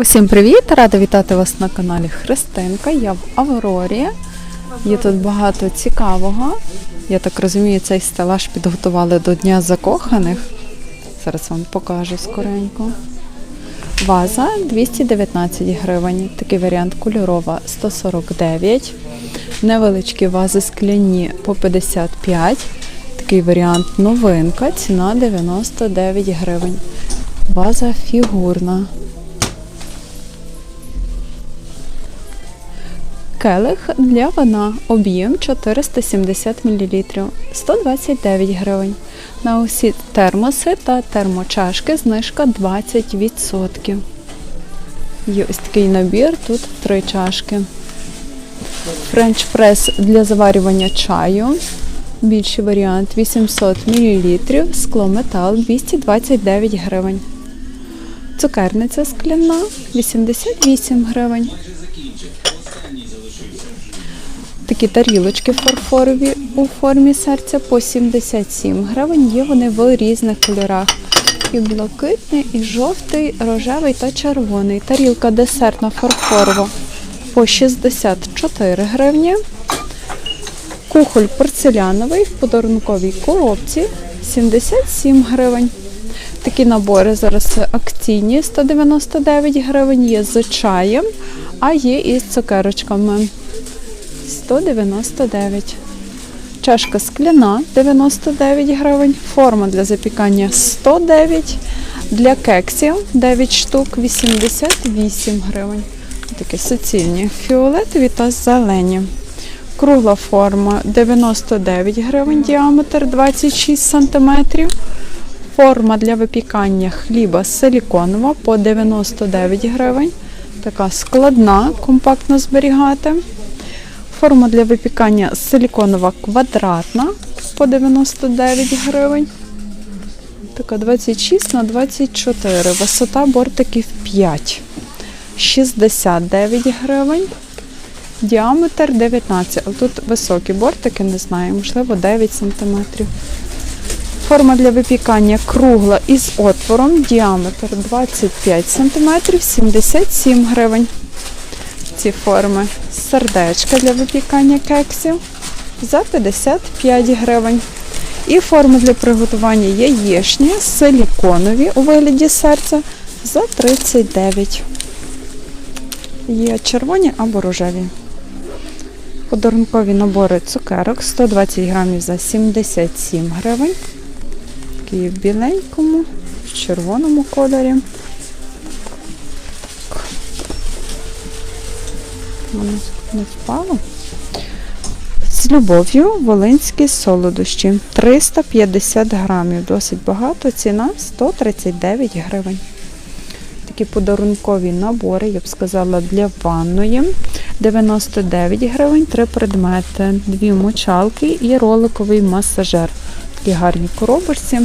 Усім привіт! Рада вітати вас на каналі Христинка. Я в Аврорі. Є тут багато цікавого. Я так розумію, цей стелаж підготували до Дня закоханих. Зараз вам покажу скоренько. Ваза 219 гривень. Такий варіант кольорова 149. Невеличкі вази скляні по 55. Такий варіант новинка. Ціна 99 гривень. Ваза фігурна. Келих для вина. Об'єм 470 мл. 129 гривень. На усі термоси та термочашки знижка 20%. Є ось такий набір, тут три чашки. Френч прес для заварювання чаю. Більший варіант 800 мл. Скло метал 229 гривень. Цукерниця скляна 88 гривень. Такі тарілочки фарфорові у формі серця по 77 гривень. Є вони в різних кольорах. І блакитний, і жовтий, рожевий та червоний. Тарілка десертна фарфорова по 64 гривні. Кухоль порцеляновий в подарунковій коробці 77 гривень. Такі набори зараз акційні 199 гривень, є з чаєм, а є і з цукерочками. 199. Чашка скляна 99 гривень. Форма для запікання 109. Для кексів 9 штук 88 гривень. Такі суцільні, фіолетові та зелені. Кругла форма 99 гривень, діаметр 26 см. Форма для випікання хліба силіконова по 99 гривень. Така складна, компактно зберігати. Форма для випікання силіконова квадратна по 99 гривень. Така 26 на 24. Висота бортиків 5. 69 гривень. Діаметр 19. Але тут високі бортики, не знаю, можливо, 9 см. Форма для випікання кругла із отвором. Діаметр 25 см, 77 гривень ці форми. Сердечка для випікання кексів за 55 гривень. І форми для приготування яєчні силіконові у вигляді серця за 39. Є червоні або рожеві. Подарункові набори цукерок 120 грамів за 77 гривень. Такі в біленькому, в червоному кольорі. Воно не впало. З любов'ю волинські солодощі 350 грамів. Досить багато. Ціна 139 гривень. Такі подарункові набори, я б сказала, для ванної. 99 гривень, три предмети, дві мочалки і роликовий масажер. Такі гарні коробочці.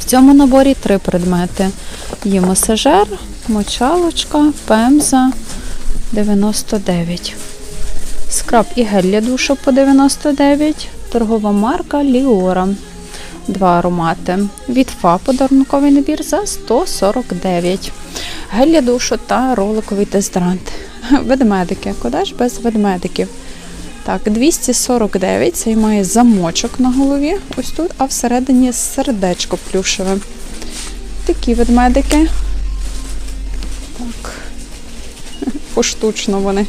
В цьому наборі три предмети. Є масажер, мочалочка, пемза. 99. Скраб і гель для душу по 99. Торгова марка Ліора. Два аромати. Від Фа подарунковий набір за 149. Гель для душу та роликовий дезодорант. Ведмедики. Куди ж без ведмедиків? Так, 249. Цей має замочок на голові. Ось тут, а всередині сердечко плюшеве. Такі ведмедики. Поштучно вони.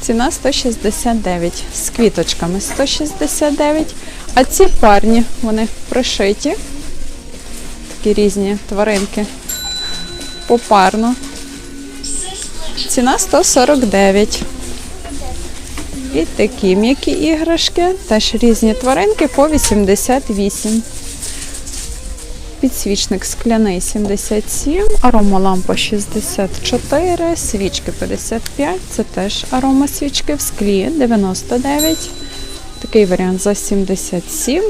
Ціна 169 з квіточками 169. А ці парні, вони пришиті. Такі різні тваринки. Попарно. Ціна 149. І такі м'які іграшки. Теж різні тваринки по 88. Підсвічник скляний 77, аромалампа 64, свічки 55, це теж арома свічки в склі 99. Такий варіант за 77.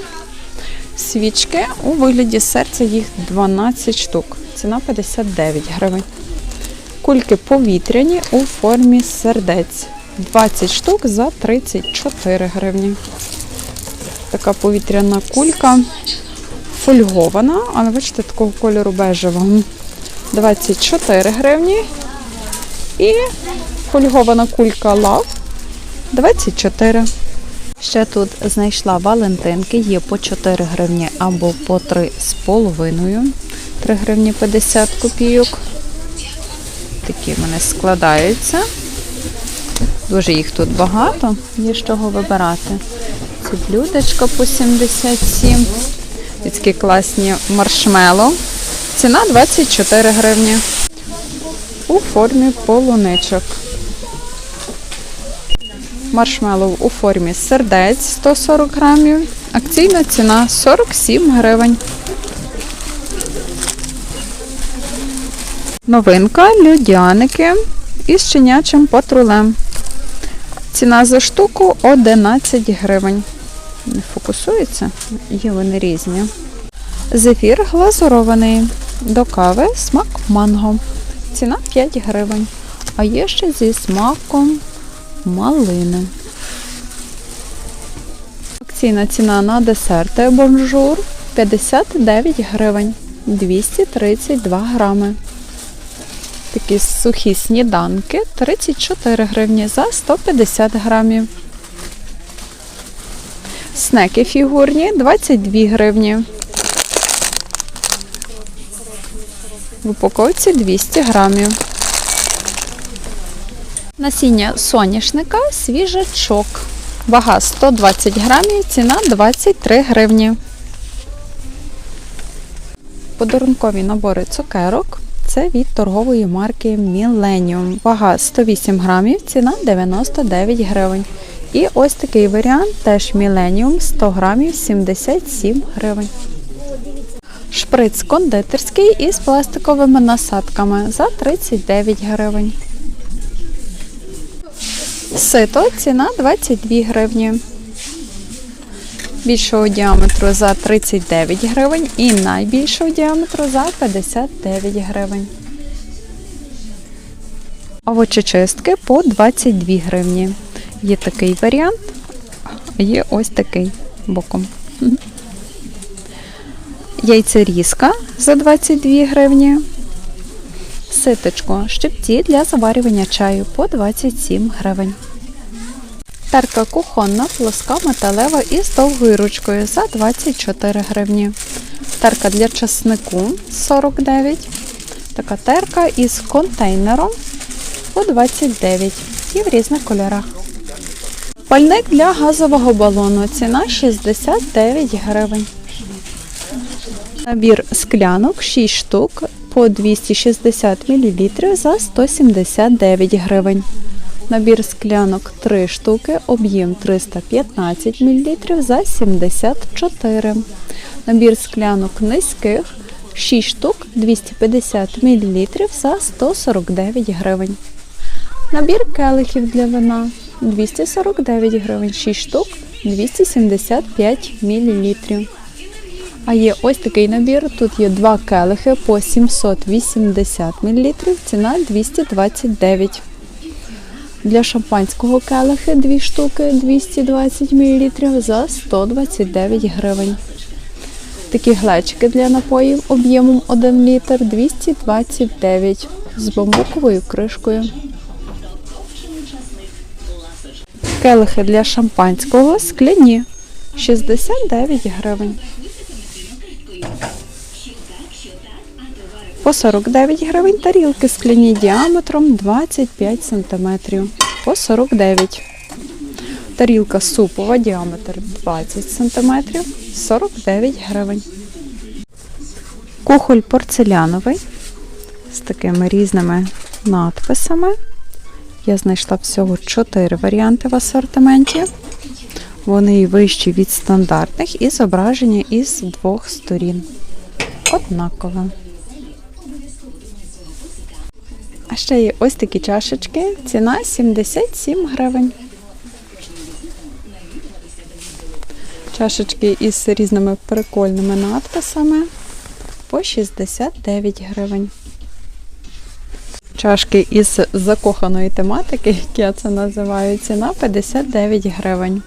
Свічки у вигляді серця їх 12 штук. Ціна 59 гривень. Кульки повітряні у формі сердець. 20 штук за 34 гривні. Така повітряна кулька фольгована, але бачите, такого кольору бежевого. 24 гривні. І фольгована кулька лав 24. Ще тут знайшла валентинки, є по 4 гривні або по 3 з половиною. 3 гривні 50 копійок. Такі в мене складаються. Дуже їх тут багато, є з чого вибирати. Це блюдечко по 77. І Такі класні маршмело. Ціна 24 гривні. У формі полуничок. Маршмеллоу у формі сердець 140 грамів. Акційна ціна 47 гривень. Новинка людяники із щенячим патрулем. Ціна за штуку 11 гривень. Не фокусується, є вони різні. Зефір глазурований. До кави смак манго. Ціна 5 гривень. А є ще зі смаком малини. Акційна ціна на десерти бонжур 59 гривень 232 грами. Такі сухі сніданки 34 гривні за 150 грамів. Снеки фігурні 22 гривні. В упаковці 200 грамів. Насіння соняшника свіжачок. Вага 120 грамів, ціна 23 гривні. Подарункові набори цукерок. Це від торгової марки Millennium. Вага 108 грамів, ціна 99 гривень. І ось такий варіант, теж Millennium 100 грамів 77 гривень. Шприц кондитерський із пластиковими насадками за 39 гривень. Сито ціна 22 гривні. Більшого діаметру за 39 гривень і найбільшого діаметру за 59 гривень. Овочечистки по 22 гривні. Є такий варіант, а є ось такий боком. Яйцерізка за 22 гривні. Ситочко, щипці для заварювання чаю по 27 гривень. Терка кухонна, плоска металева із довгою ручкою за 24 гривні. Терка для часнику 49. Така терка із контейнером по 29 і в різних кольорах. Пальник для газового балону. Ціна 69 гривень. Набір склянок 6 штук по 260 мл за 179 гривень. Набір склянок 3 штуки, об'єм 315 мл за 74. Набір склянок низьких 6 штук 250 мл за 149 гривень. Набір келихів для вина 249 гривень, 6 штук 275 мл. А є ось такий набір. Тут є два келихи по 780 мл, ціна 229. Для шампанського келихи 2 штуки 220 мл за 129 гривень. Такі глечики для напоїв об'ємом 1 літр 229 з бамбуковою кришкою. Келихи для шампанського скляні 69 гривень. По 49 гривень тарілки скляні діаметром 25 см. По 49. Тарілка супова, діаметр 20 см, 49 гривень. Кухоль порцеляновий з такими різними надписами. Я знайшла всього 4 варіанти в асортименті. Вони вищі від стандартних і зображення із двох сторін. Однакове. А ще є ось такі чашечки. Ціна 77 гривень. Чашечки із різними прикольними надписами по 69 гривень. Чашки із закоханої тематики, як я це називаю, ціна 59 гривень.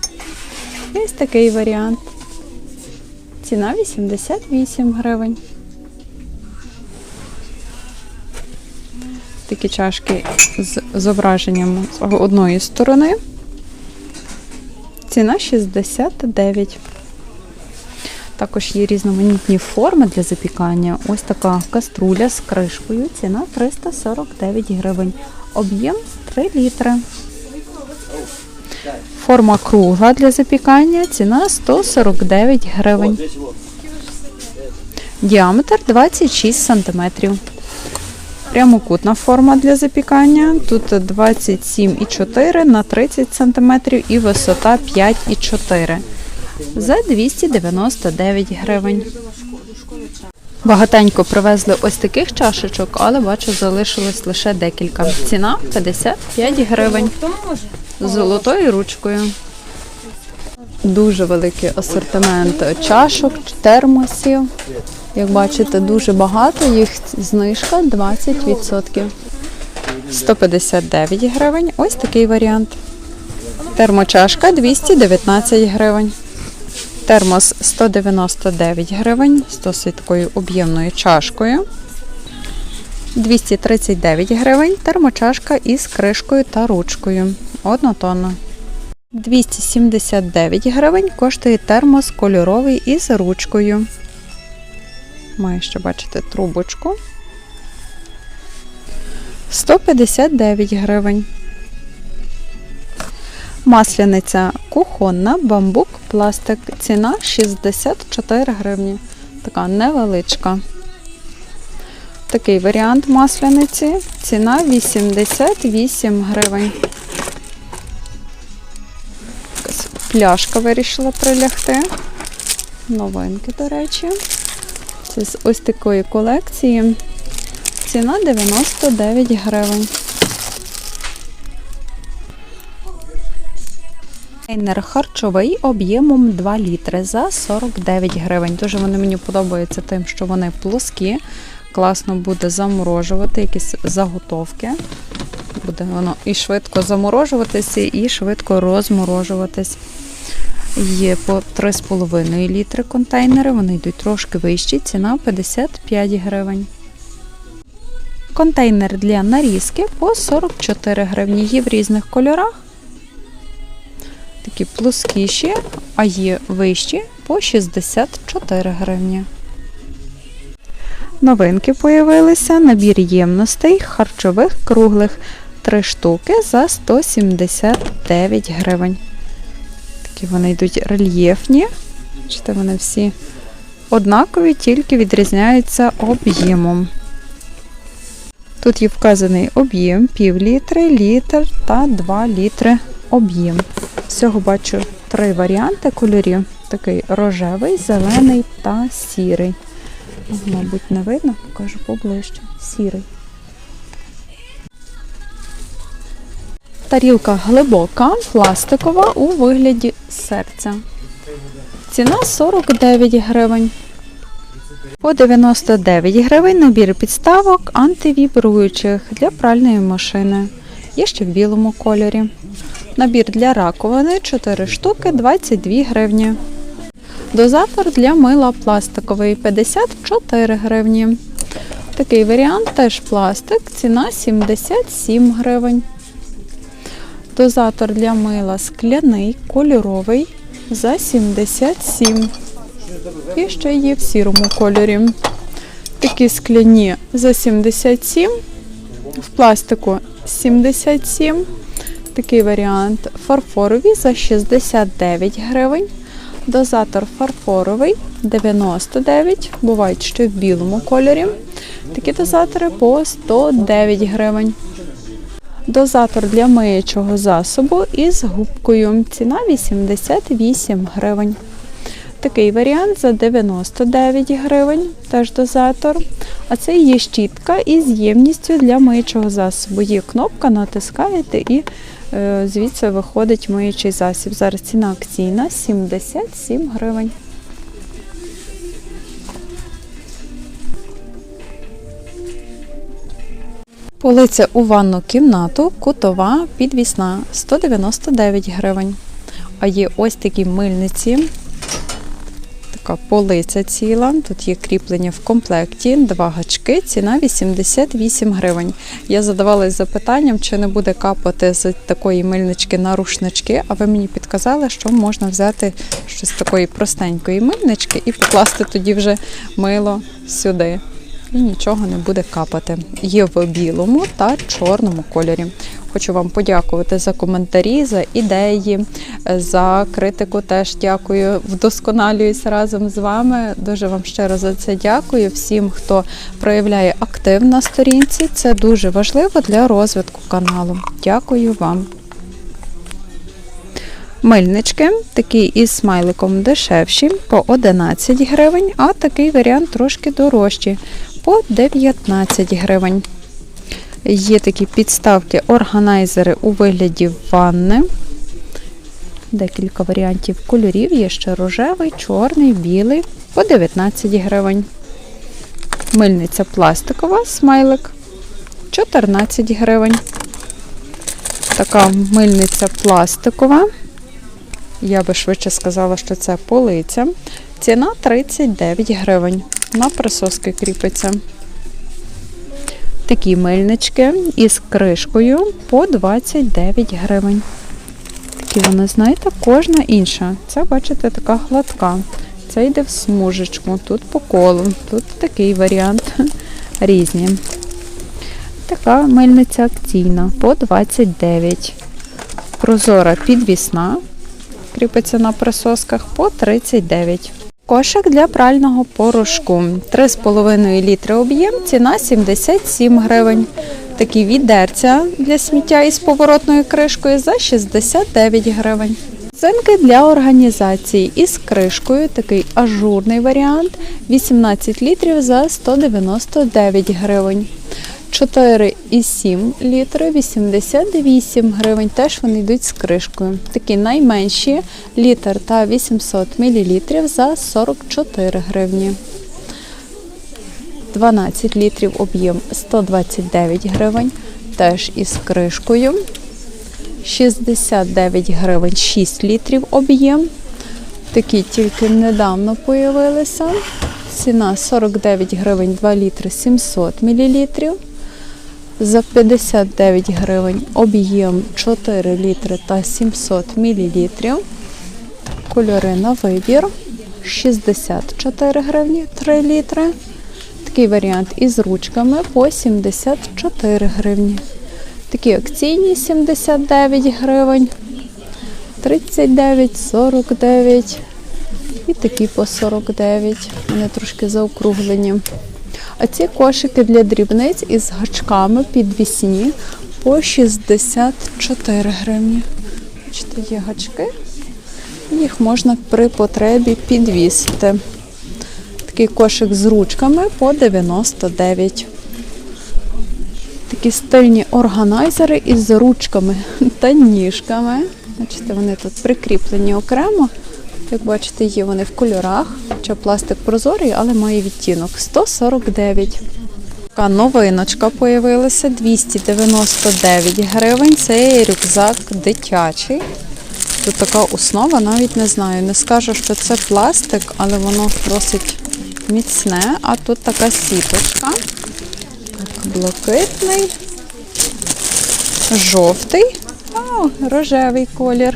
Ось такий варіант. Ціна 88 гривень. такі чашки з зображенням з одної сторони. Ціна 69. Також є різноманітні форми для запікання. Ось така каструля з кришкою. Ціна 349 гривень. Об'єм 3 літри. Форма кругла для запікання. Ціна 149 гривень. Діаметр 26 см. Прямокутна форма для запікання. Тут 27,4 на 30 см і висота 5,4 за 299 гривень. Багатенько привезли ось таких чашечок, але бачу, залишилось лише декілька. Ціна 55 гривень з золотою ручкою. Дуже великий асортимент чашок, термосів. Як бачите, дуже багато, їх знижка 20%. 159 гривень. Ось такий варіант. Термочашка 219 гривень. Термос 199 гривень з досить такою об'ємною чашкою. 239 гривень. Термочашка із кришкою та ручкою. Однотонна. 279 гривень коштує термос кольоровий із ручкою. Має ще бачите трубочку. 159 гривень. Масляниця кухонна, бамбук, пластик. Ціна 64 гривні. Така невеличка. Такий варіант масляниці. Ціна 88 гривень. Пляшка вирішила прилягти. Новинки, до речі. Це з ось такої колекції. Ціна 99 гривень. Контейнер харчовий об'ємом 2 літри за 49 гривень. Дуже вони мені подобаються тим, що вони плоскі. Класно буде заморожувати якісь заготовки. Буде воно і швидко заморожуватися, і швидко розморожуватись. Є по 3,5 літри контейнери, вони йдуть трошки вищі, ціна 55 гривень. Контейнер для нарізки по 44 гривні. Є в різних кольорах. Такі плоскіші, а є вищі по 64 гривні. Новинки появилися. Набір ємностей харчових круглих 3 штуки за 179 гривень. Такі вони йдуть рельєфні. Бачите, вони всі однакові, тільки відрізняються об'ємом. Тут є вказаний об'єм пів літри, літр та 2 літри об'єм. Всього бачу три варіанти кольорів: такий рожевий, зелений та сірий. Мабуть, не видно, покажу поближче. Сірий. Тарілка глибока, пластикова у вигляді серця. Ціна 49 гривень. По 99 гривень набір підставок антивібруючих для пральної машини. Є ще в білому кольорі. Набір для раковини 4 штуки 22 гривні. Дозатор для мила пластиковий 54 гривні. Такий варіант теж пластик, ціна 77 гривень. Дозатор для мила скляний, кольоровий за 77. І ще є в сірому кольорі. Такі скляні за 77, в пластику 77. Такий варіант фарфорові за 69 гривень. Дозатор фарфоровий 99, бувають ще в білому кольорі. Такі дозатори по 109 гривень. Дозатор для миючого засобу із губкою. Ціна 88 гривень. Такий варіант за 99 гривень, теж дозатор. А це є щітка із ємністю для миючого засобу. Є кнопка, натискаєте і звідси виходить миючий засіб. Зараз ціна акційна 77 гривень. Полиця у ванну кімнату, кутова, підвісна 199 гривень. А є ось такі мильниці. Така полиця ціла. Тут є кріплення в комплекті, два гачки, ціна 88 гривень. Я задавалась запитанням, чи не буде капати з такої мильнички на рушнички, а ви мені підказали, що можна взяти щось такої простенької мильнички і покласти тоді вже мило сюди. І нічого не буде капати. Є в білому та чорному кольорі. Хочу вам подякувати за коментарі, за ідеї, за критику. Теж дякую. Вдосконалююсь разом з вами. Дуже вам щиро за це дякую. Всім, хто проявляє актив на сторінці. Це дуже важливо для розвитку каналу. Дякую вам. Мильнички, такі із смайликом дешевші, по 11 гривень, а такий варіант трошки дорожчий, по 19 гривень. Є такі підставки, органайзери у вигляді ванни. Декілька варіантів кольорів. Є ще рожевий, чорний, білий по 19 гривень. Мильниця пластикова, смайлик 14 гривень. Така мильниця пластикова. Я би швидше сказала, що це полиця. Ціна 39 гривень. На присоски кріпиться. Такі мильнички із кришкою по 29 гривень. Такі вони, знаєте, кожна інша. Це, бачите, така гладка. Це йде в смужечку, тут по колу, тут такий варіант. Різні. Така мильниця акційна по 29. Прозора підвісна. Кріпиться на присосках по 39. Кошик для прального порошку 3,5 літри об'єм, ціна 77 гривень. Такі відерця для сміття із поворотною кришкою за 69 гривень. Зинки для організації із кришкою, такий ажурний варіант 18 літрів за 199 гривень. 4,7 літри 88 гривень. Теж вони йдуть з кришкою. Такі найменші літр та 800 мл за 44 гривні. 12 літрів об'єм 129 гривень. Теж із кришкою. 69 гривень 6 літрів об'єм. Такі тільки недавно появилися. Ціна 49 гривень 2 літри 700 мл. За 59 гривень об'єм 4 літри та 700 мл. Кольори на вибір 64 гривні 3 літри. Такий варіант із ручками по 74 гривні. Такі акційні 79 гривень, 39, 49 і такі по 49. Вони трошки заокруглені. А ці кошики для дрібниць із гачками підвісні по 64 гривні. Бачите, є гачки, їх можна при потребі підвісити. Такий кошик з ручками по 99. Такі стильні органайзери із ручками та ніжками. Бачите, вони тут прикріплені окремо. Як бачите, є вони в кольорах. Хоча пластик прозорий, але має відтінок 149. Така новиночка появилася 299 гривень. Це рюкзак дитячий. Тут така основа, навіть не знаю. Не скажу, що це пластик, але воно досить міцне. А тут така сіточка. Так, блакитний, жовтий, о, рожевий колір.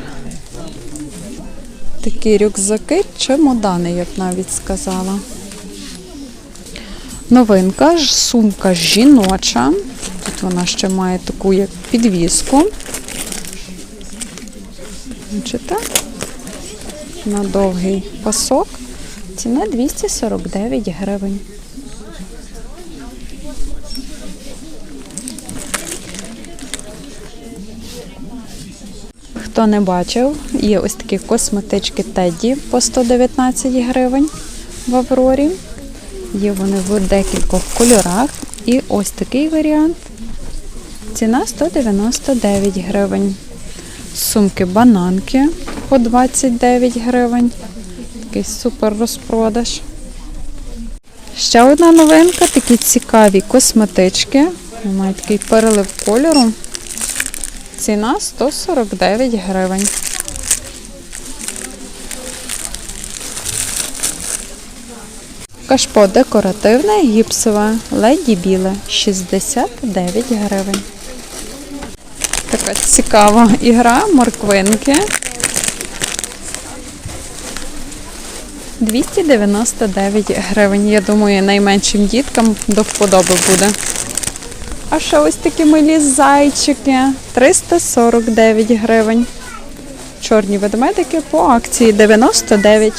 Такі рюкзаки, чемодани, я б навіть сказала. Новинка, сумка жіноча. Тут вона ще має таку як підвіску. Бачите? На довгий пасок. Ціна 249 гривень. Хто не бачив, є ось такі косметички Тедді по 119 гривень в Аврорі. Є вони в декількох кольорах. І ось такий варіант. Ціна 199 гривень. Сумки бананки по 29 гривень. Такий супер розпродаж. Ще одна новинка, такі цікаві косметички. Мають такий перелив кольору. Ціна 149 гривень. Кашпо декоративне, гіпсове, леді біле 69 гривень. Така цікава ігра, морквинки. 299 гривень. Я думаю, найменшим діткам до вподоби буде. А ще ось такі милі зайчики 349 гривень. Чорні ведмедики по акції 99.